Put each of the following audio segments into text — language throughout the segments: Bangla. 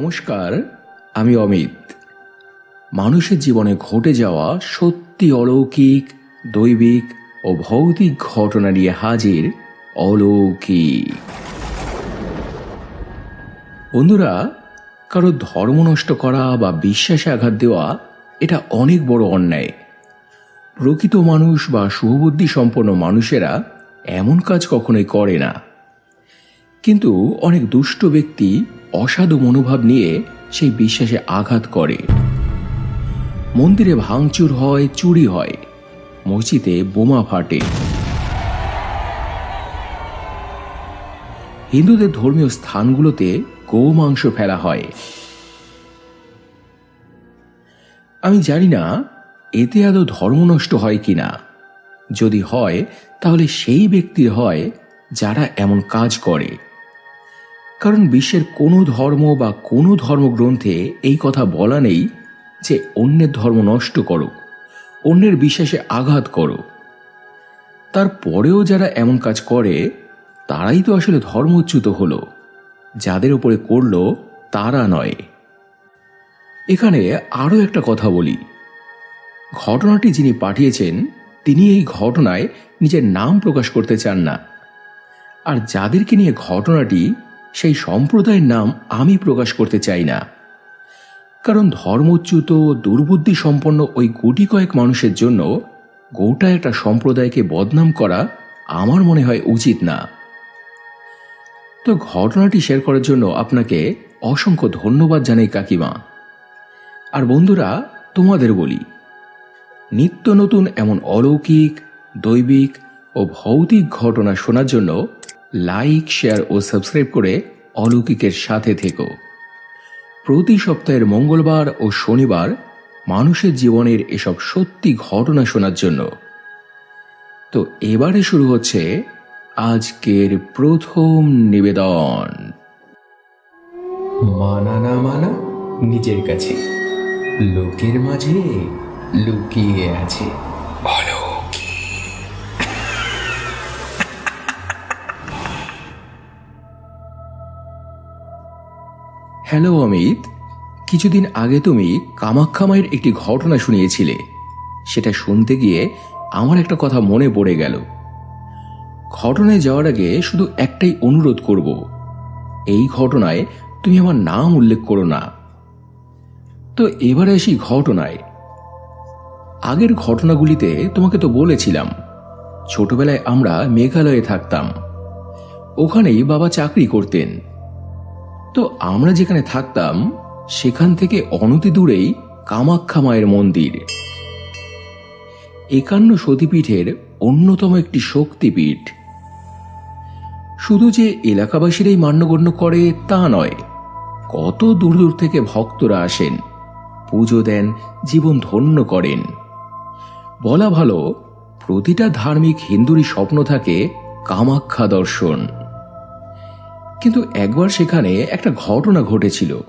নমস্কার, আমি অমিত। মানুষের জীবনে ঘটে যাওয়া সত্যি অলৌকিক, দৈবিক ও ভৌতিক ঘটনা নিয়ে হাজির অলৌকিক। বন্ধুরা, কারও ধর্ম নষ্ট করা বা বিশ্বাসে আঘাত দেওয়া, এটা অনেক বড় অন্যায়। প্রকৃত মানুষ বা সুবুদ্ধি সম্পন্ন মানুষেরা এমন কাজ কখনোই করে না। কিন্তু অনেক দুষ্ট ব্যক্তি অসাধু মনোভাব নিয়ে সেই বিশ্বাসে আঘাত করে। মন্দিরে ভাঙচুর হয়, চুরি হয়। মসজিদে বোমা ফাটে। হিন্দুদের ধর্মীয় স্থানগুলোতে গোমাংস ফেলা হয়। আমি জানি না, এতে আদৌ ধর্ম নষ্ট হয় কিনা। যদি হয়, তাহলে সেই ব্যক্তির হয় যারা এমন কাজ করে। কারণ বিশ্বের কোনো ধর্ম বা কোনো ধর্মগ্রন্থে এই কথা বলা নেই যে অন্যের ধর্ম নষ্ট করো, অন্যের বিশ্বাসে আঘাত করো। তারপরেও যারা এমন কাজ করে, তারাই তো আসলে ধর্মচ্যুত হলো। যাদের উপরে করল, তারা নয়। এখানে আরও একটা কথা বলি। ঘটনাটি যিনি পাঠিয়েছেন, তিনি এই ঘটনায় নিজের নাম প্রকাশ করতে চান না। আর যাদেরকে নিয়ে ঘটনাটি সেই সম্প্রদায়ের নাম আমি প্রকাশ করতে চাই না। কারণ ধর্মচ্যুত, দুর্বুদ্ধি সম্পন্ন ওই গুটি কয়েক মানুষের জন্য গোটা একটা সম্প্রদায়কে বদনাম করা আমার মনে হয় উচিত না। তো ঘটনাটি শেয়ার করার জন্য আপনাকে অসংখ্য ধন্যবাদ জানাই কাকিমা। আর বন্ধুরা, তোমাদের বলি, নিত্য নতুন এমন অলৌকিক, দৈবিক ও ভৌতিক ঘটনা শোনার জন্য লাইক শেয়ার ও সাবস্ক্রাইব করে অলৌকিকের সাথে থেকো। প্রতি সপ্তাহের মঙ্গলবার ও শনিবার মানুষের জীবনের এসব সত্যি ঘটনা শোনার জন্য। তো এবারে শুরু হচ্ছে আজকের প্রথম নিবেদন। মানা না মানা, নিজের কাছে। লোকের মাঝে লুকিয়ে আছে। হ্যালো, অমিত। কিছুদিন আগে তুমি কামাখ্যা মায়ের একটি ঘটনা শুনিয়েছিলে। সেটা শুনতে গিয়ে আমার একটা কথা মনে পড়ে গেল। ঘটনায় যাওয়ার আগে শুধু একটাই অনুরোধ করব। এই ঘটনায় তুমি আমার নাম উল্লেখ করো না। তো এবারে আসি ঘটনায়। আগের ঘটনাগুলিতে তোমাকে তো বলেছিলাম, ছোটবেলায় আমরা মেঘালয়ে থাকতাম। ওখানেই বাবা চাকরি করতেন। তো আমরা যেখানে থাকতাম, সেখান থেকে অনতি দূরেই কামাখ্যা মায়ের মন্দির। একান্ন সতীপীঠের অন্যতম একটি শক্তিপীঠ। শুধু যে এলাকাবাসীরাই মান্যগণ্য করে তা নয়, কত দূর দূর থেকে ভক্তরা আসেন, পুজো দেন, জীবন ধন্য করেন। বলা ভালো, প্রতিটা ধার্মিক হিন্দুরই স্বপ্ন থাকে কামাখ্যা দর্শন। কিন্তু একবার সেখানে একটা ঘটনা ঘটেছিল।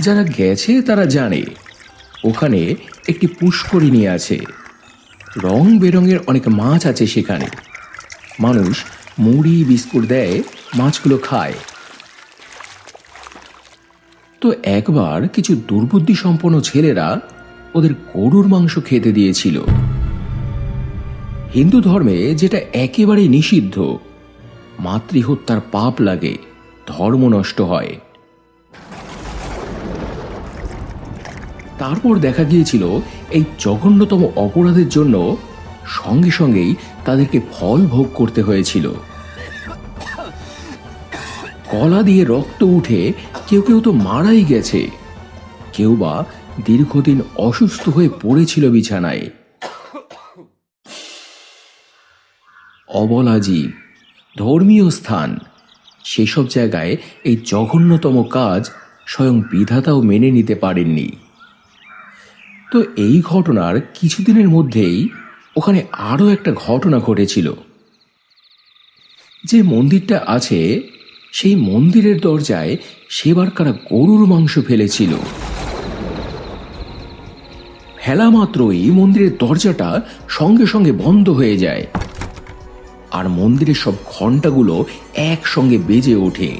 যারা গেছে তারা জানে, ওখানে একটি পুষ্করিণী আছে। রং বেরঙের অনেক মাছ আছে সেখানে। মানুষ মুড়ি, বিস্কুট দেয়, মাছগুলো খায়। তো একবার কিছু দুর্বুদ্ধি সম্পন্ন ছেলেরা ওদের গরুর মাংস খেতে দিয়েছিল। হিন্দু ধর্মে যেটা একেবারেই নিষিদ্ধ। মাতৃহত্যার পাপ লাগে, ধর্ম নষ্ট হয়। তারপর দেখা গিয়েছিল এই জঘন্যতম অপরাধের জন্য সঙ্গে সঙ্গেই তাদেরকে ফল ভোগ করতে হয়েছিল। কলা দিয়ে রক্ত উঠে কেউ কেউ তো মারাই গেছে। কেউ বা দীর্ঘদিন অসুস্থ হয়ে পড়েছিল বিছানায়। অবলাজীব ধর্মীয় স্থান। সেসব জায়গায় এই জঘন্যতম কাজ স্বয়ং বিধাতাও মেনে নিতে পারেননি। তো এই ঘটনার কিছুদিনের মধ্যেই ওখানে আরও একটা ঘটনা ঘটেছিল। যে মন্দিরটা আছে, সেই মন্দিরের দরজায় সেবার কারা গরুর মাংস ফেলেছিল। ফেলা মাত্রই মন্দিরের দরজাটা সঙ্গে সঙ্গে বন্ধ হয়ে যায়। আর মন্দিরের সব ঘন্টাগুলো একসঙ্গে বেজে ওঠে।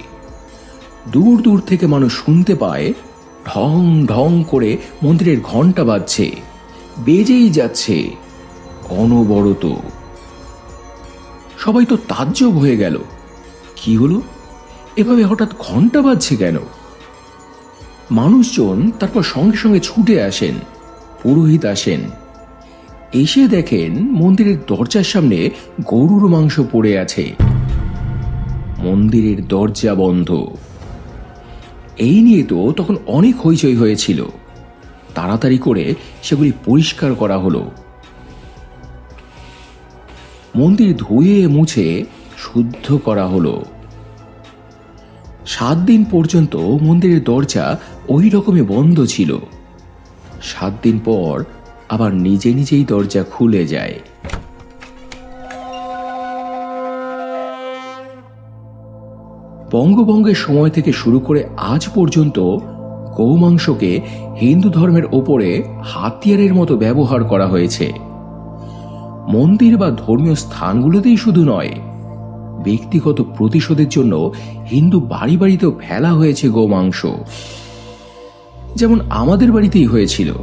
দূর দূর থেকে মানুষ শুনতে পায়, ঢং ঢং করে মন্দিরের ঘণ্টা বাজছে, বেজেই যাচ্ছে অনবরত। সবাই তো তাজ্জব হয়ে গেল। কি হলো? এভাবে হঠাৎ ঘণ্টা বাজছে কেন? মানুষজন তারপর সঙ্গে সঙ্গে ছুটে আসেন, পুরোহিত আসেন। এসে দেখেন মন্দিরের দরজার সামনে গরুর মাংস পড়ে আছে। মন্দিরের দরজা বন্ধ। এই নিয়ে তো তখন অনেক হইচই হয়েছিল। তাড়াতাড়ি করে সেগুলি পরিষ্কার করা হলো। মন্দির ধুয়ে মুছে শুদ্ধ করা হলো। সাত দিন পর্যন্ত মন্দিরের দরজা ওই রকমই বন্ধ ছিল। সাত দিন পর আবার নিজে নিজেই দরজা খুলে যায়। বঙ্গভঙ্গের সময় থেকে শুরু করে আজ পর্যন্ত গৌমাংসকে হিন্দু ধর্মের ওপরে হাতিয়ারের মতো ব্যবহার করা হয়েছে। মন্দির বা ধর্মীয় স্থানগুলোতেই শুধু নয়, ব্যক্তিগত প্রতিশোধের জন্য হিন্দু বাড়ি বাড়িতেও ফেলা হয়েছে গোমাংস। যেমন আমাদের বাড়িতেই হয়েছিল।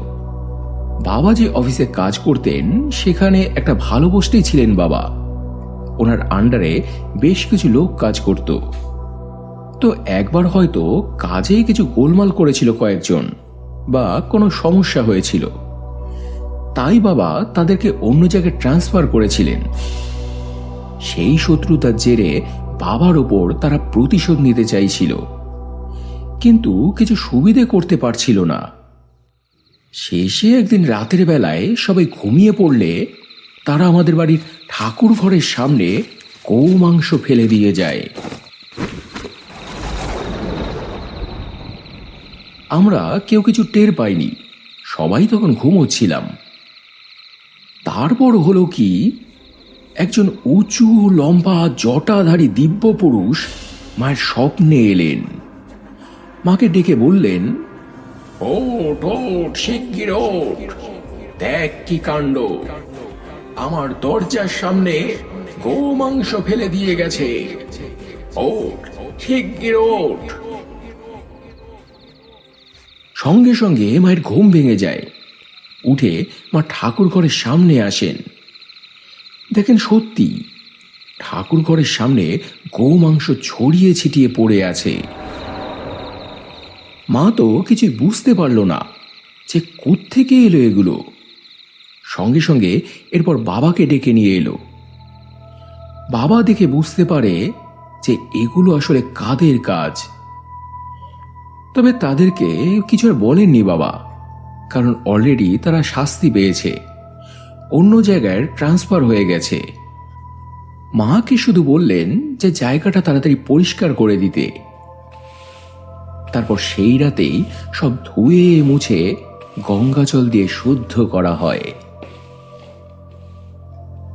বাবা যে অফিসে কাজ করতেন, সেখানে একটা ভালো পোস্টেই ছিলেন বাবা। ওনার আন্ডারে বেশ কিছু লোক কাজ করত। তো একবার হয়তো কাজেই কিছু গোলমাল করেছিল কয়েকজন, বা কোনো সমস্যা হয়েছিল। তাই বাবা তাদেরকে অন্য জায়গায় ট্রান্সফার করেছিলেন। সেই শত্রুতার জেরে বাবার ওপর তারা প্রতিশোধ নিতে চাইছিল। কিন্তু কিছু সুবিধে করতে পারছিল না। শেষে একদিন রাতের বেলায় সবাই ঘুমিয়ে পড়লে তারা আমাদের বাড়ির ঠাকুর ঘরের সামনে গৌ মাংস ফেলে দিয়ে যায়। আমরা কেউ কিছু টের পাইনি, সবাই তখন ঘুমোচ্ছিলাম। তারপর হলো কি, একজন উঁচু, লম্বা, জটাধারী দিব্য পুরুষ মায়ের স্বপ্নে এলেন। মাকে ডেকে বললেন ওঠ ওঠ, শিগগির ওঠ। দেখ কি কাণ্ড। আমার দরজার সামনে গোমাংস ফেলে দিয়ে গেছে। ওঠ, শিগগির ওঠ। সঙ্গে সঙ্গে মায়ের ঘুম ভেঙে যায়। উঠে মা ঠাকুর ঘরের সামনে আসেন। দেখেন সত্যি, ঠাকুর ঘরের সামনে গোমাংস ছড়িয়ে ছিটিয়ে পড়ে আছে। মা তো কিছু বুঝতে পারল না যে কোত্থেকে এলো এগুলো। সঙ্গে সঙ্গে এরপর বাবাকে ডেকে নিয়ে এলো। বাবা দেখে বুঝতে পারে যে এগুলো আসলে কাদের কাজ। তবে তাদেরকে কিছু আর বলেননি বাবা, কারণ অলরেডি তারা শাস্তি পেয়েছে। অন্য জায়গায় ট্রান্সফার হয়ে গেছে। মাকে শুধু বললেন যে জায়গাটা তাড়াতাড়ি পরিষ্কার করে দিতে। তারপর সেই রাতেই সব ধুয়ে মুছে গঙ্গা জল দিয়ে শুদ্ধ করা হয়।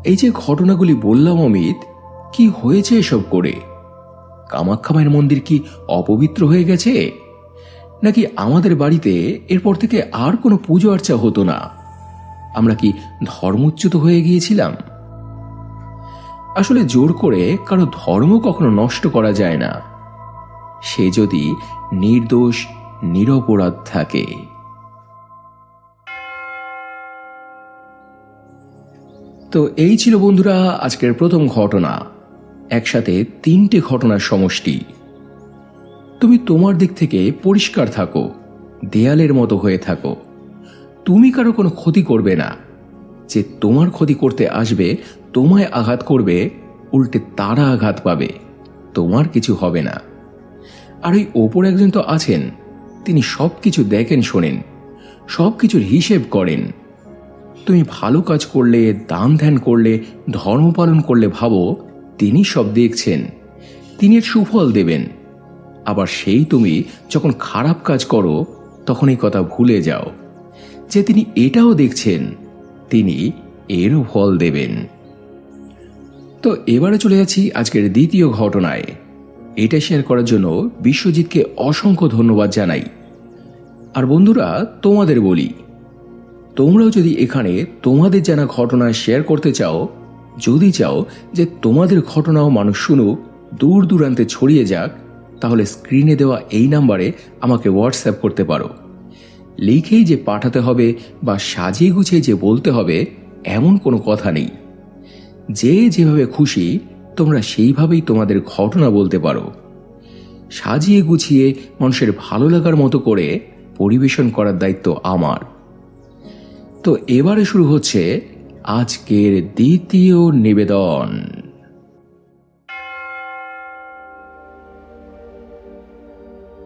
এই যে ঘটনাগুলি বললাম অমিত, কি হয়েছে এসব করে? কামাখ্যা মায়ের মন্দির কি অপবিত্র হয়ে গেছে? নাকি আমাদের বাড়িতে এরপর থেকে আর কোনো পুজো আর্চা হতো না? আমরা কি ধর্মচ্যুত হয়ে গিয়েছিলাম? আসলে জোর করে কারও ধর্ম কখনো নষ্ট করা যায় না। সে যদি নির্দোষ, নিরপরাধ থাকে। তো এই ছিল বন্ধুরা আজকের প্রথম ঘটনা। একসাথে তিনটে ঘটনার সমষ্টি। তুমি তোমার দিক থেকে পরিষ্কার থাকো, দেয়ালের মতো হয়ে থাকো। তুমি কারও কোনো ক্ষতি করবে না। যে তোমার ক্ষতি করতে আসবে, তোমায় আঘাত করবে, উল্টে তারা আঘাত পাবে। তোমার কিছু হবে না। আর ওই ওপর একজন তো আছেন। তিনি সব কিছু দেখেন, শোনেন সব কিছুর হিসেব করেন। তুমি ভালো কাজ করলে, দান ধ্যান করলে, ধর্ম পালন করলে ভাবো, তিনি সব দেখছেন। তিনি এর সুফল দেবেন। আবার সেই তুমি যখন খারাপ কাজ করো, তখন এই কথা ভুলে যাও। যে তিনি এটাও দেখছেন, তিনি এরও ফল দেবেন। তো এবারে চলে যাচ্ছি আজকের দ্বিতীয় ঘটনায়। এটা শেয়ার করার জন্য বিশ্বজিৎকে অসংখ্য ধন্যবাদ জানাই। আর বন্ধুরা, তোমাদের বলি, তোমরাও যদি এখানে তোমাদের জানা ঘটনা শেয়ার করতে চাও, যদি চাও যে তোমাদের ঘটনাও মানুষ শুনুক, দূর দূরান্তে ছড়িয়ে যাক, তাহলে স্ক্রিনে দেওয়া এই নাম্বারে আমাকে হোয়াটসঅ্যাপ করতে পারো। লিখেই যে পাঠাতে হবে বা সাজিয়ে গুছিয়ে যে বলতে হবে, এমন কোনো কথা নেই। যে যেভাবে খুশি তোমরা সেইভাবেই তোমাদের ঘটনা বলতে পারো। সাজিয়ে গুছিয়ে মানুষের ভালো লাগার মতো করে পরিবেশন করার দায়িত্ব আমার। তো এবারে শুরু হচ্ছে আজকের দ্বিতীয় নিবেদন।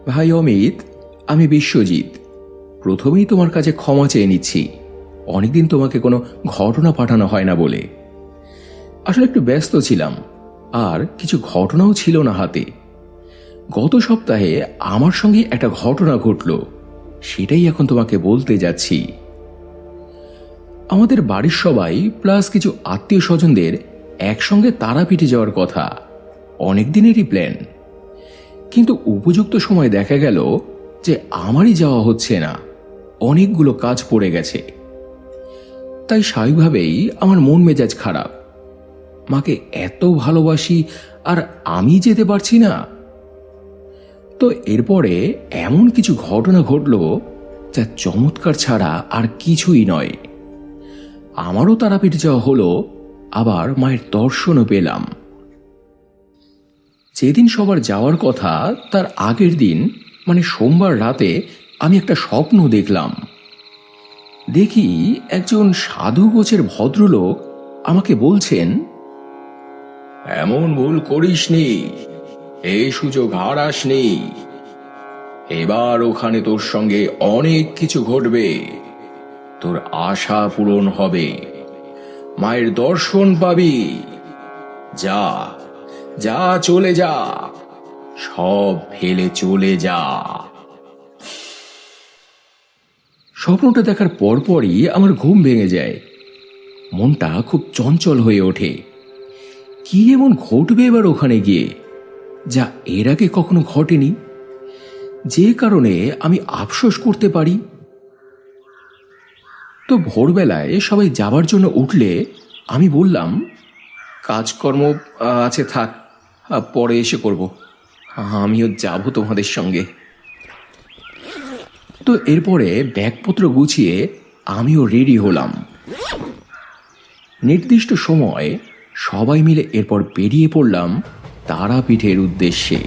ভাই অমিত, আমি বিশ্বজিৎ। প্রথমেই তোমার কাছে ক্ষমা চেয়ে নিচ্ছি। অনেকদিন তোমাকে কোনো ঘটনা পাঠানো হয় না বলে। আসলে একটু ব্যস্ত ছিলাম। আর কিছু ঘটনাও ছিল না হাতে। গত সপ্তাহে আমার সঙ্গে একটা ঘটনা ঘটল, সেটাই এখন তোমাকে বলতে যাচ্ছি। আমাদের বাড়ির সবাই প্লাস কিছু আত্মীয় স্বজনদের একসঙ্গে তারাপীঠে যাওয়ার কথা, অনেক দিনেরই প্ল্যান কিন্তু উপযুক্ত সময় দেখা গেল যে আমারই যাওয়া হচ্ছে না, অনেকগুলো কাজ পড়ে গেছে। তাই স্বাভাবিকভাবেই আমার মন মেজাজ খারাপ। মাকে এত ভালোবাসি আর আমি যেতে পারছি না। তো এরপরে এমন কিছু ঘটনা ঘটল যা চমৎকার ছাড়া আর কিছুই নয়। আমারও তারাপীঠ যাওয়া হলো, আবার মায়ের দর্শনও পেলাম। যেদিন সবার যাওয়ার কথা, তার আগের দিন মানে সোমবার রাতে, আমি একটা স্বপ্ন দেখলাম। দেখি একজন সাধু গোছের ভদ্রলোক আমাকে বলছেন এমন ভুল করিসনি। এই সুযোগ হারাসনি এবার ওখানে তোর সঙ্গে অনেক কিছু ঘটবে। তোর আশা পূরণ হবে। মায়ের দর্শন পাবি। যা যা চলে যা। সব ফেলে চলে যা। স্বপ্নটা দেখার পরপরই আমার ঘুম ভেঙে যায়। মনটা খুব চঞ্চল হয়ে ওঠে। কি এমন ঘটবে এবার ওখানে গিয়ে? যা এর আগে কখনো ঘটেনি। যে কারণে আমি আফসোস করতে পারি। তো ভোরবেলায় সবাই যাবার জন্য উঠলে আমি বললাম, কাজকর্ম আছে, থাক পরে এসে করব। আমিও যাব তোমাদের সঙ্গে। তো এরপরে ব্যাগপত্র গুছিয়ে আমিও রেডি হলাম। নির্দিষ্ট সময় সবাই মিলে এরপর বেরিয়ে পড়লাম তারাপীঠের উদ্দেশ্যে।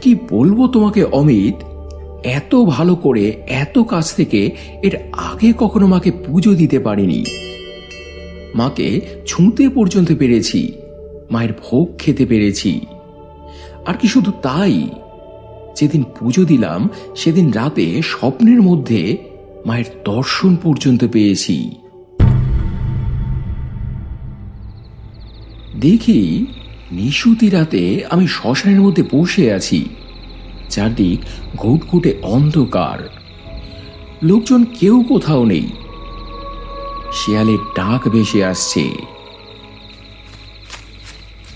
কি বলব তোমাকে, অমিত? এত ভালো করে, এত কাছ থেকে এর আগে কখনো মাকে পুজো দিতে পারিনি। মাকে ছুঁতে পর্যন্ত পেরেছি, মায়ের ভোগ খেতে পেরেছি। আর কি শুধু তাই? যেদিন পুজো দিলাম, সেদিন রাতে স্বপ্নের মধ্যে মায়ের দর্শন পর্যন্ত পেয়েছি। দেখি, নিশুতি রাতে আমি শ্মশানের মধ্যে বসে আছি। চারদিক ঘুটঘুটে অন্ধকার। লোকজন কেউ কোথাও নেই। শেয়ালের ডাক ভেসে আসছে।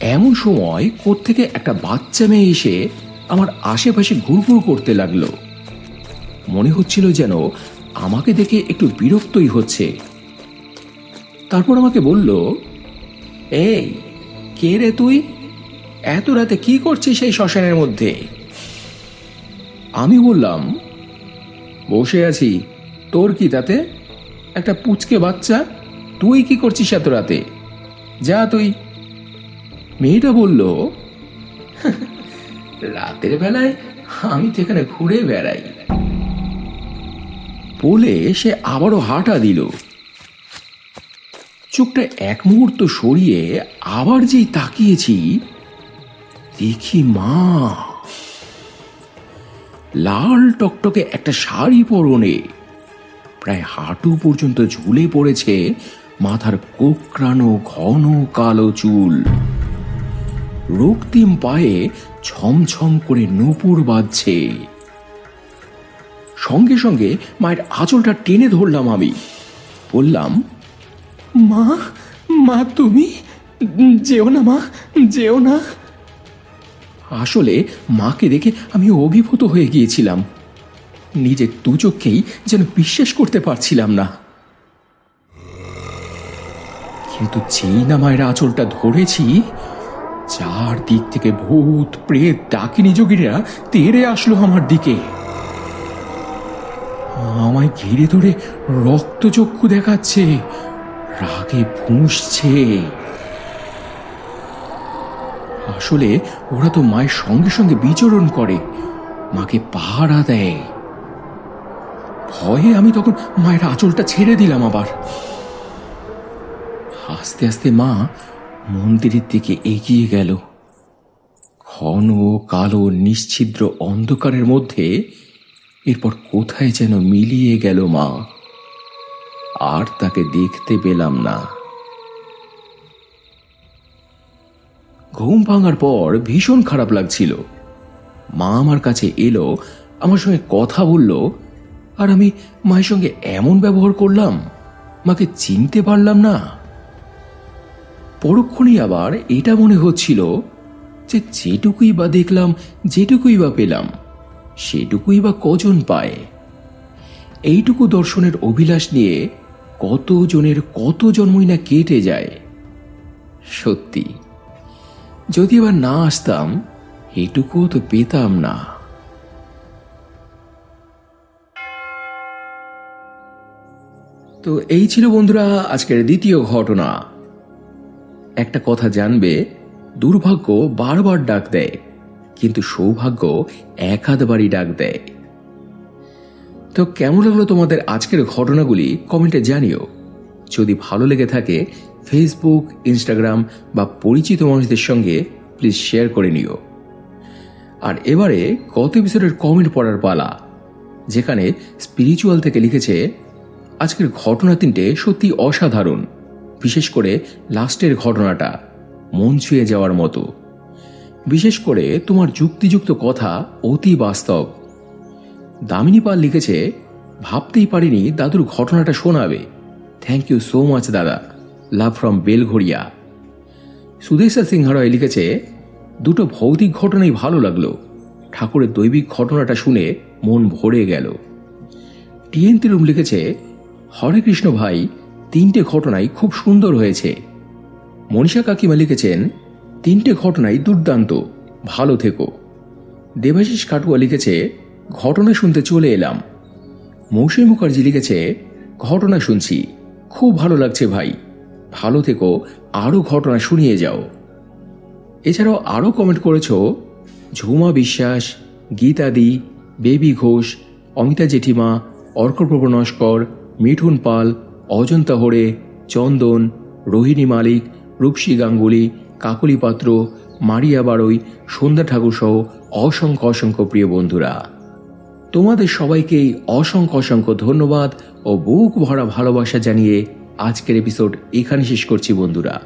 এমন সময় কোত্থেকে একটা বাচ্চা মেয়ে এসে আমার আশেপাশে ঘুরঘুর করতে লাগল। মনে হচ্ছিল যেন আমাকে দেখে একটু বিরক্তই হচ্ছে। তারপর আমাকে বলল, এই, কে রে তুই? এত রাতে কি করছিস সেই শ্মশানের মধ্যে? আমি বললাম, বসে আছি। তোর কি তাতে? একটা পুচকে বাচ্চা? তুই কি করছিস এত রাতে? যা তুই। মেয়েটা বলল রাতের বেলায় আমি তো এখানে ঘুরে বেড়াই। বলে সে আবারও হাঁটা দিল। চোখটা এক মুহূর্ত সরিয়ে আবার যেই তাকিয়েছি, দেখি মা। লাল টকটকে একটা শাড়ি পরনে, প্রায় হাঁটু পর্যন্ত ঝুলে পড়েছে মাথার কোকড়ানো ঘন কালো চুল। রক্তিম পায়ে ছমছম করে নূপুর বাজছে। সঙ্গে সঙ্গে মায়ের আঁচলটা টেনে ধরলাম আমি। বললাম, মা মা, তুমি? যেও না, মা, যেও না। আসলে মাকে দেখে আমি অভিভূত হয়ে গিয়েছিলাম। নিজের দু চোখকেই যেন বিশ্বাস করতে পারছিলাম না। কিন্তু যেই না মায়ের আঁচলটা ধরেছি চার দিক থেকে ভূত, প্রেত, ডাকিনি যোগীরা তেড়ে আসলো আমার দিকে। আমায় ঘিরে ধরে রক্তচক্ষু দেখাচ্ছে, রাগে ফুঁসছে। আসলে ওরা তো মায়ের সঙ্গে সঙ্গে বিচরণ করে, মাকে পাহারা দেয়। ভয়ে আমি তখন মায়ের আঁচলটা ছেড়ে দিলাম আবার। আস্তে আস্তে মা মন্দিরের দিকে এগিয়ে গেল। ঘন কালো নিশ্ছিদ্র অন্ধকারের মধ্যে এরপর কোথায় যেন মিলিয়ে গেল মা। আর তাকে দেখতে পেলাম না। ঘুম ভাঙার পর ভীষণ খারাপ লাগছিল। মা আমার কাছে এলো, আমার সঙ্গে কথা বলল, আর আমি মায়ের সঙ্গে এমন ব্যবহার করলাম, মাকে চিনতে পারলাম না। পরক্ষণেই আবার এটা মনে হচ্ছিল যে যেটুকুই বা দেখলাম, যেটুকুই বা পেলাম, সেটুকুই বা কজন পায়। এইটুকু দর্শনের অভিলাষ নিয়ে কত জনের কত জন্মই না কেটে যায়। সত্যি, যদি এবার না আসতাম, এটুকুও তো পেতাম না। তো এই ছিল বন্ধুরা আজকের দ্বিতীয় ঘটনা। একটা কথা জানবে, দুর্ভাগ্য বারবার ডাক দেয়, কিন্তু সৌভাগ্য একাধবারই ডাক দেয়। তো কেমন লাগল তোমাদের আজকের ঘটনাগুলি? কমেন্টে জানিও। যদি ভালো লেগে থাকে ফেসবুক ইনস্টাগ্রাম বা পরিচিত মানুষদের সঙ্গে প্লিজ শেয়ার করে নিও। আর এবারে গত এপিসোডের কমেন্ট পড়ার পালা, যেখানে স্পিরিচুয়াল থেকে লিখেছে, আজকের ঘটনা তিনটে সত্যি অসাধারণ। বিশেষ করে লাস্টের ঘটনাটা, মন ছুঁয়ে যাওয়ার মতো। বিশেষ করে তোমার যুক্তিযুক্ত কথা অতি বাস্তব। দামিনী পাল লিখেছে, ভাবতেই পারিনি দাদুর ঘটনাটা শোনাবে। থ্যাংক ইউ সো মাচ দাদা। Love from Belgharia. সুদেশা সিংহারয় লিখেছে, দুটো ভৌতিক ঘটনাই ভালো লাগল। ঠাকুরের দৈবিক ঘটনাটা শুনে মন ভরে গেল। টিএন তিরুম লিখেছে, হরে কৃষ্ণ ভাই তিনটে ঘটনাই খুব সুন্দর হয়েছে। মনীষা কাকিমা লিখেছেন, তিনটে ঘটনাই দুর্দান্ত, ভালো থেকো। দেবাশিস কাটুয়া লিখেছে, ঘটনা শুনতে চলে এলাম। মৌসুমী মুখার্জি লিখেছে, ঘটনা শুনছি, খুব ভালো লাগছে ভাই। ভালো থেকো আরও ঘটনা শুনিয়ে যাও। এছাড়াও আরও কমেন্ট করেছ, ঝুমা বিশ্বাস গীতাদি বেবি ঘোষ, অমিতা জেঠিমা, অর্কপ্রভ নস্কর, মিঠুন পাল অজন্তা হরে, চন্দন, রোহিণী মালিক, রূপসী গাঙ্গুলি, কাকলি পাত্র, মারিয়া বারই, সন্ধ্যা ঠাকুর সহ অসংখ্য অসংখ্য প্রিয় বন্ধুরা। তোমাদের সবাইকেই অসংখ্য অসংখ্য ধন্যবাদ ও বুক ভরা ভালোবাসা জানিয়ে আজকের এপিসোড এখানে শেষ করছি বন্ধুরা।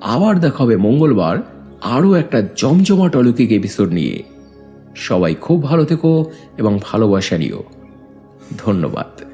আবার দেখা হবে মঙ্গলবার আরও একটা জমজমাট অলৌকিক এপিসোড নিয়ে। সবাই খুব ভালো থেকো এবং ভালোবাসা নিও। ধন্যবাদ।